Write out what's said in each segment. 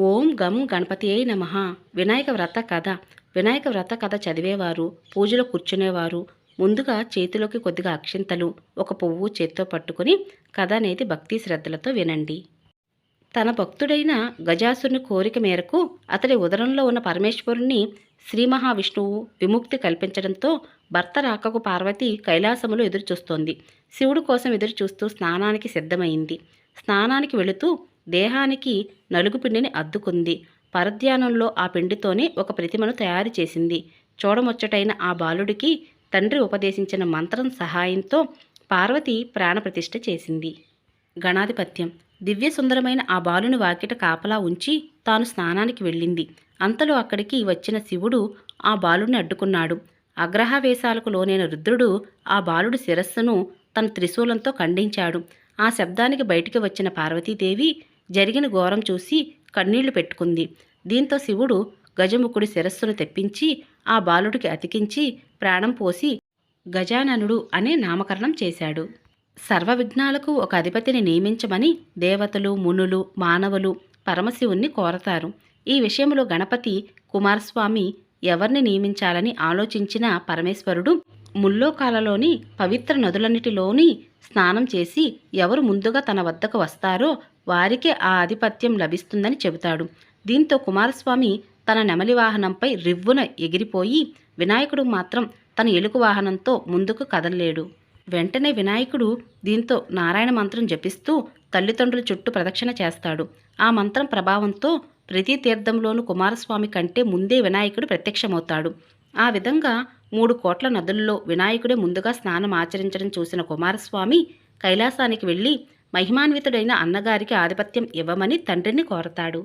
ఓం గం గణపతి అయి నమ. వినాయక వ్రత కథ. వినాయక వ్రత కథ చదివేవారు పూజలో కూర్చునేవారు ముందుగా చేతిలోకి కొద్దిగా అక్షింతలు ఒక పువ్వు చేత్తో పట్టుకుని కథ అనేది భక్తి శ్రద్ధలతో వినండి. తన భక్తుడైన గజాసుని కోరిక మేరకు అతడి ఉదరంలో ఉన్న పరమేశ్వరుణ్ణి శ్రీ మహావిష్ణువు విముక్తి కల్పించడంతో భర్త రాకకు పార్వతి కైలాసములో ఎదురుచూస్తోంది. శివుడు కోసం ఎదురుచూస్తూ స్నానానికి సిద్ధమైంది. స్నానానికి వెళుతూ దేహానికి నలుగు పిండిని అద్దుకుంది. పరధ్యానంలో ఆ పిండితోనే ఒక ప్రతిమను తయారు చేసింది. చూడముచ్చటైన ఆ బాలుడికి తండ్రి ఉపదేశించిన మంత్రం సహాయంతో పార్వతి ప్రాణప్రతిష్ఠ చేసింది. గణాధిపత్యం. దివ్య సుందరమైన ఆ బాలుని వాకిట కాపలా ఉంచి తాను స్నానానికి వెళ్ళింది. అంతలో అక్కడికి వచ్చిన శివుడు ఆ బాలుని అడ్డుకున్నాడు. అగ్రహవేశాలకు లోనైన రుద్రుడు ఆ బాలుడి శిరస్సును తన త్రిశూలంతో ఖండించాడు. ఆ శబ్దానికి బయటికి వచ్చిన పార్వతీదేవి జరిగిన ఘోరం చూసి కన్నీళ్ళు పెట్టుకుంది. దీంతో శివుడు గజముఖుడి శిరస్సును తెప్పించి ఆ బాలుడికి అతికించి ప్రాణం పోసి గజాననుడు అనే నామకరణం చేశాడు. సర్వ విఘ్నాలకు ఒక అధిపతిని నియమించమని దేవతలు మునులు మానవులు పరమశివుణ్ణి కోరతారు. ఈ విషయంలో గణపతి కుమారస్వామి ఎవరిని నియమించాలని ఆలోచించిన పరమేశ్వరుడు ముల్లోకాలలోని పవిత్ర నదులన్నిటిలోని స్నానం చేసి ఎవరు ముందుగా తన వద్దకు వస్తారో వారికే ఆ ఆధిపత్యం లభిస్తుందని చెబుతాడు. దీంతో కుమారస్వామి తన నెమలి వాహనంపై రివ్వున ఎగిరిపోయి వినాయకుడు మాత్రం తన ఎలుక వాహనంతో ముందుకు కదలలేడు. వెంటనే వినాయకుడు దీంతో నారాయణ మంత్రం జపిస్తూ తల్లిదండ్రుల చుట్టూ ప్రదక్షిణ చేస్తాడు. ఆ మంత్రం ప్రభావంతో ప్రతి తీర్థంలోనూ కుమారస్వామి కంటే ముందే వినాయకుడు ప్రత్యక్షమవుతాడు. ఆ విధంగా మూడు కోట్ల నదుల్లో వినాయకుడే ముందుగా స్నానం ఆచరించడం చూసిన కుమారస్వామి కైలాసానికి వెళ్ళి మహిమాన్వితుడైన అన్నగారికి ఆధిపత్యం ఇవ్వమని తండ్రిని కోరతాడు.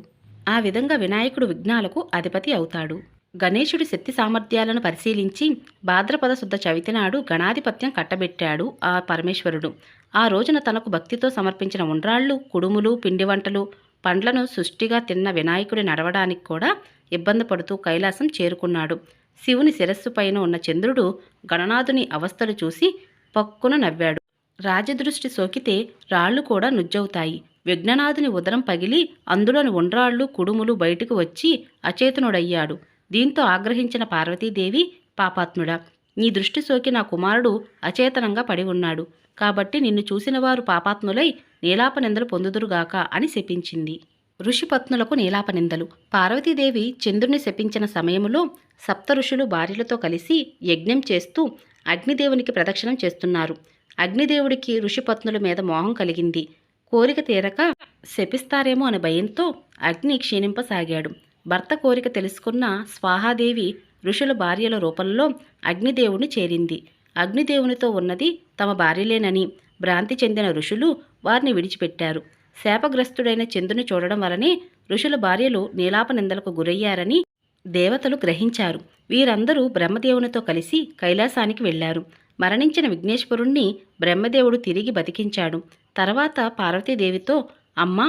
ఆ విధంగా వినాయకుడు విఘ్నాలకు అధిపతి అవుతాడు. గణేశుడి శక్తి సామర్థ్యాలను పరిశీలించి భాద్రపద శుద్ధ చవితి నాడు గణాధిపత్యం కట్టబెట్టాడు ఆ పరమేశ్వరుడు. ఆ రోజున తనకు భక్తితో సమర్పించిన ఉండ్రాళ్ళు కుడుములు పిండి వంటలు పండ్లను సృష్టిగా తిన్న వినాయకుడి నడవడానికి కూడా ఇబ్బంది పడుతూ కైలాసం చేరుకున్నాడు. శివుని శిరస్సు పైన ఉన్న చంద్రుడు గణనాథుని అవస్థలు చూసి పక్కున నవ్వాడు. రాజదృష్టి సోకితే రాళ్ళు కూడా నుజ్జవుతాయి. విఘ్ననాథుని ఉదరం పగిలి అందులోని ఉండ్రాళ్ళు కుడుములు బయటకు వచ్చి అచేతనుడయ్యాడు. దీంతో ఆగ్రహించిన పార్వతీదేవి పాపాత్ముడా నీ దృష్టి సోకి నా కుమారుడు అచేతనంగా పడి ఉన్నాడు. కాబట్టి నిన్ను చూసిన వారు పాపాత్ములై నీలాపనిందలు పొందుదురుగాక అని శపించింది. ఋషిపత్నులకు నీలాపనిందలు. పార్వతీదేవి చంద్రుని శపించిన సమయంలో సప్త ఋషులు భార్యలతో కలిసి యజ్ఞం చేస్తూ అగ్నిదేవునికి ప్రదక్షిణం చేస్తున్నారు. అగ్నిదేవుడికి ఋషిపత్నుల మీద మోహం కలిగింది. కోరిక తీరక శపిస్తారేమో అనే భయంతో అగ్ని క్షీణింపసాగాడు. భర్త కోరిక తెలుసుకున్న స్వాహాదేవి ఋషుల భార్యల రూపంలో అగ్నిదేవుని చేరింది. అగ్నిదేవునితో ఉన్నది తమ భార్యలేనని భ్రాంతి చెందిన ఋషులు వారిని విడిచిపెట్టారు. శాపగ్రస్తుడైన చంద్రుని చూడడం వలనే ఋషుల భార్యలు నీలాప నిందలకు గురయ్యారని దేవతలు గ్రహించారు. వీరందరూ బ్రహ్మదేవునితో కలిసి కైలాసానికి వెళ్ళారు మరణించిన విఘ్నేశ్వరుణ్ణి బ్రహ్మదేవుడు తిరిగి బతికించాడు. తర్వాత పార్వతీదేవితో అమ్మా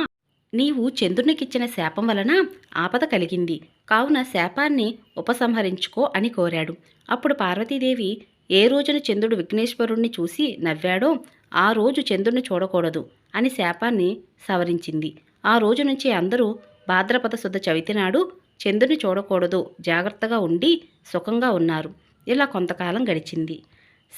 నీవు చంద్రునికిచ్చిన శాపం వలన ఆపద కలిగింది. కావున శాపాన్ని ఉపసంహరించుకో అని కోరాడు. అప్పుడు పార్వతీదేవి ఏ రోజున చంద్రుడు విఘ్నేశ్వరుణ్ణి చూసి నవ్వాడో ఆ రోజు చంద్రుని చూడకూడదు అని శాపాన్ని సవరించింది. ఆ రోజు నుంచి అందరూ భాద్రపద శుద్ధ చవితి నాడు చంద్రుని చూడకూడదు జాగ్రత్తగా ఉండి సుఖంగా ఉన్నారు. ఇలా కొంతకాలం గడిచింది.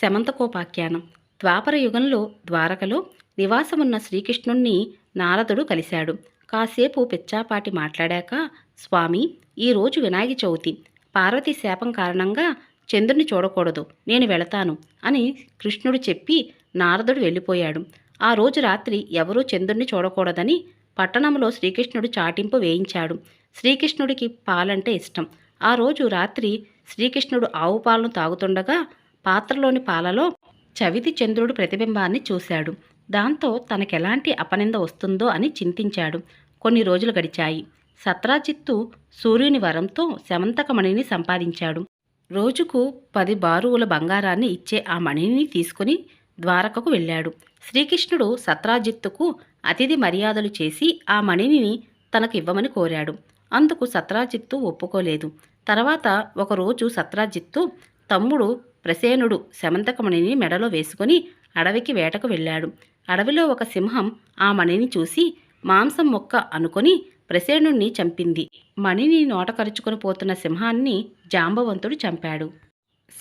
శమంతకోపాఖ్యానం. ద్వాపర యుగంలో ద్వారకలో నివాసమున్న శ్రీకృష్ణుణ్ణి నారదుడు కలిశాడు. కాసేపు పిచ్చాపాటి మాట్లాడాక స్వామి ఈరోజు వినాయక చవితి. పార్వతి శాపం కారణంగా చంద్రుని చూడకూడదు. నేను వెళతాను అని కృష్ణుడు చెప్పి నారదుడు వెళ్ళిపోయాడు. ఆ రోజు రాత్రి ఎవరూ చంద్రుణ్ణి చూడకూడదని పట్టణంలో శ్రీకృష్ణుడు చాటింపు వేయించాడు. శ్రీకృష్ణుడికి పాలంటే ఇష్టం. ఆ రోజు రాత్రి శ్రీకృష్ణుడు ఆవు పాలను తాగుతుండగా పాత్రలోని పాలలో చవితి చంద్రుడు ప్రతిబింబాన్ని చూశాడు. దాంతో తనకెలాంటి అపనింద వస్తుందో అని చింతించాడు. కొన్ని రోజులు గడిచాయి. సత్రాజిత్తు సూర్యుని వరంతో శమంతకమణిని సంపాదించాడు. రోజుకు పది బారువుల బంగారాన్ని ఇచ్చే ఆ మణిని తీసుకుని ద్వారకకు వెళ్ళాడు. శ్రీకృష్ణుడు సత్రాజిత్తుకు అతిథి మర్యాదలు చేసి ఆ మణిని తనకు ఇవ్వమని కోరాడు. అందుకు సత్రాజిత్తు ఒప్పుకోలేదు. తర్వాత ఒకరోజు సత్రాజిత్తు తమ్ముడు ప్రసేనుడు శమంతకమణిని మెడలో వేసుకుని అడవికి వేటకు వెళ్ళాడు. అడవిలో ఒక సింహం ఆ మణిని చూసి మాంసం మొక్క అనుకొని ప్రసేనుణ్ణి చంపింది. మణిని నోట కరుచుకొని పోతున్న సింహాన్ని జాంబవంతుడు చంపాడు.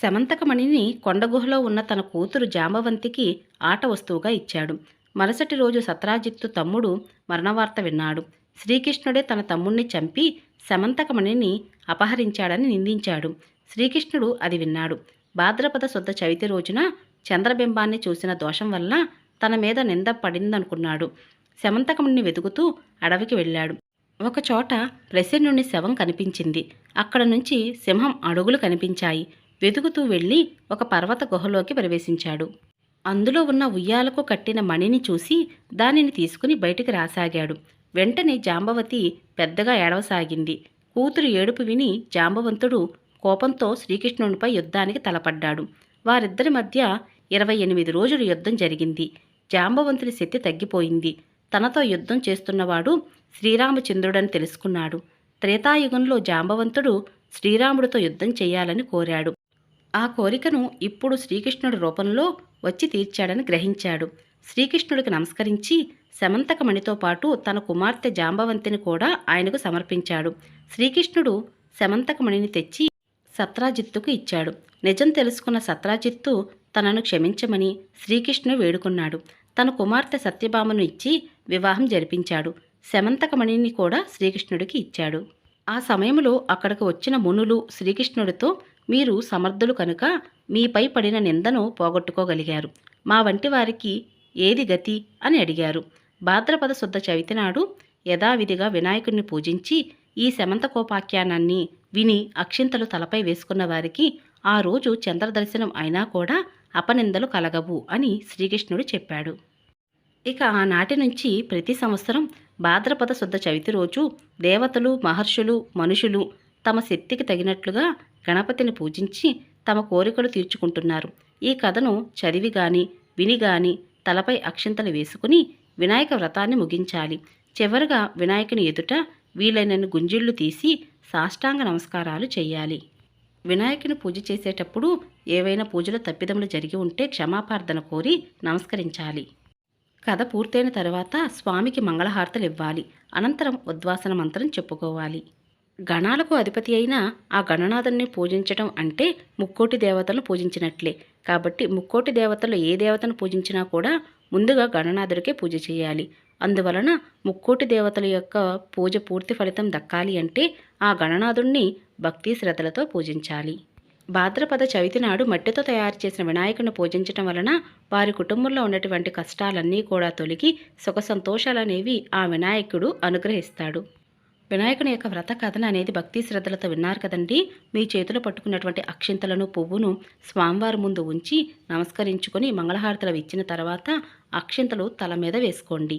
శమంతకమణిని కొండగుహలో ఉన్న తన కూతురు జాంబవంతికి ఆట వస్తువుగా ఇచ్చాడు. మరుసటి రోజు సత్రాజిత్తు తమ్ముడు మరణవార్త విన్నాడు. శ్రీకృష్ణుడే తన తమ్ముణ్ణి చంపి శమంతకమణిని అపహరించాడని నిందించాడు. శ్రీకృష్ణుడు అది విన్నాడు. భాద్రపద శుద్ధ చవితి రోజున చంద్రబింబాన్ని చూసిన దోషం వల్ల తన మీద నింద పడిందనుకున్నాడు. శమంతకముని వెతుకుతూ అడవికి వెళ్ళాడు. ఒకచోట ప్రసన్నుని శవం కనిపించింది. అక్కడ నుంచి సింహం అడుగులు కనిపించాయి. వెతుకుతూ వెళ్ళి ఒక పర్వత గుహలోకి ప్రవేశించాడు. అందులో ఉన్న ఉయ్యాలకు కట్టిన మణిని చూసి దానిని తీసుకుని బయటికి రాసాగాడు. వెంటనే జాంబవతి పెద్దగా ఏడవసాగింది. కూతురు ఏడుపు విని జాంబవంతుడు కోపంతో శ్రీకృష్ణునిపై యుద్ధానికి తలపడ్డాడు. వారిద్దరి మధ్య ఇరవై ఎనిమిది రోజులు యుద్ధం జరిగింది. జాంబవంతుని శక్తి తగ్గిపోయింది. తనతో యుద్ధం చేస్తున్నవాడు శ్రీరామచంద్రుడని తెలుసుకున్నాడు. త్రేతాయుగంలో జాంబవంతుడు శ్రీరాముడితో యుద్ధం చేయాలని కోరాడు. ఆ కోరికను ఇప్పుడు శ్రీకృష్ణుడి రూపంలో వచ్చి తీర్చాడని గ్రహించాడు. శ్రీకృష్ణుడికి నమస్కరించి శమంతకమణితో పాటు తన కుమార్తె జాంబవంతిని కూడా ఆయనకు సమర్పించాడు. శ్రీకృష్ణుడు శమంతకమణిని తెచ్చి సత్రాజిత్తుకు ఇచ్చాడు. నిజం తెలుసుకున్న సత్రాజిత్తు తనను క్షమించమని శ్రీకృష్ణు వేడుకున్నాడు. తన కుమార్తె సత్యభామను ఇచ్చి వివాహం జరిపించాడు. శమంతకమణిని కూడా శ్రీకృష్ణుడికి ఇచ్చాడు. ఆ సమయంలో అక్కడికి వచ్చిన మునులు శ్రీకృష్ణుడితో మీరు సమర్థులు కనుక మీపై పడిన నిందను పోగొట్టుకోగలిగారు. మా వంటి వారికి ఏది గతి? అని అడిగారు. భాద్రపద శుద్ధ చవితి నాడు యథావిధిగా వినాయకుడిని పూజించి ఈ శమంతకోపాఖ్యానాన్ని విని అక్షింతలు తలపై వేసుకున్న వారికి ఆ రోజు చంద్రదర్శనం అయినా కూడా అపనిందలు కలగవు అని శ్రీకృష్ణుడు చెప్పాడు. ఇక ఆనాటి నుంచి ప్రతి సంవత్సరం భాద్రపద శుద్ధ చవితి రోజు దేవతలు మహర్షులు మనుషులు తమ శక్తికి తగినట్లుగా గణపతిని పూజించి తమ కోరికలు తీర్చుకుంటున్నారు. ఈ కథను చదివి గాని విని గాని తలపై అక్షింతలు వేసుకుని వినాయక వ్రతాన్ని ముగించాలి. చివరగా వినాయకుని ఎదుట వీలైనన్ని గుంజిళ్ళు తీసి సాష్టాంగ నమస్కారాలు చేయాలి వినాయకుని పూజ చేసేటప్పుడు ఏవైనా పూజలో తప్పిదములు జరిగి ఉంటే క్షమాపార్థన కోరి నమస్కరించాలి. కథ పూర్తయిన తర్వాత స్వామికి మంగళహారతలు ఇవ్వాలి. అనంతరం ఉద్వాసన మంత్రం చెప్పుకోవాలి. గణాలకు అధిపతి అయిన ఆ గణనాథుని పూజించటం అంటే ముక్కోటి దేవతలను పూజించినట్లే. కాబట్టి ముక్కోటి దేవతలు ఏ దేవతను పూజించినా కూడా ముందుగా గణనాథుడికే పూజ చేయాలి. అందువలన ముక్కోటి దేవతల యొక్క పూజ పూర్తి ఫలితం దక్కాలి అంటే ఆ గణనాథుణ్ణి భక్తి శ్రద్ధలతో పూజించాలి. భాద్రపద చవితి నాడు మట్టితో తయారు చేసిన వినాయకుని పూజించటం వలన వారి కుటుంబంలో ఉన్నటువంటి కష్టాలన్నీ కూడా తొలగి సుఖ సంతోషాలనేవి ఆ వినాయకుడు అనుగ్రహిస్తాడు. వినాయకుని యొక్క వ్రత కథన అనేది భక్తి శ్రద్ధలతో విన్నారు కదండి. మీ చేతిలో పట్టుకున్నటువంటి అక్షింతలను పువ్వును స్వామివారి ముందు ఉంచి నమస్కరించుకొని మంగళహారతలు ఇచ్చిన తర్వాత అక్షింతలు తల మీద వేసుకోండి.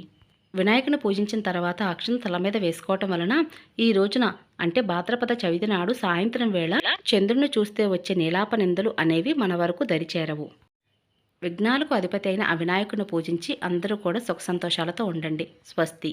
వినాయకుని పూజించిన తర్వాత అక్షను తల మీద వేసుకోవటం వలన ఈ రోజున అంటే భాద్రపద చవితి నాడు సాయంత్రం వేళ చంద్రుని చూస్తే వచ్చే నీలాప నిందలు అనేవి మన వరకు దరిచేరవు. విఘ్నాలకు అధిపతి అయిన ఆ వినాయకుని పూజించి అందరూ కూడా సుఖ సంతోషాలతో ఉండండి. స్వస్తి.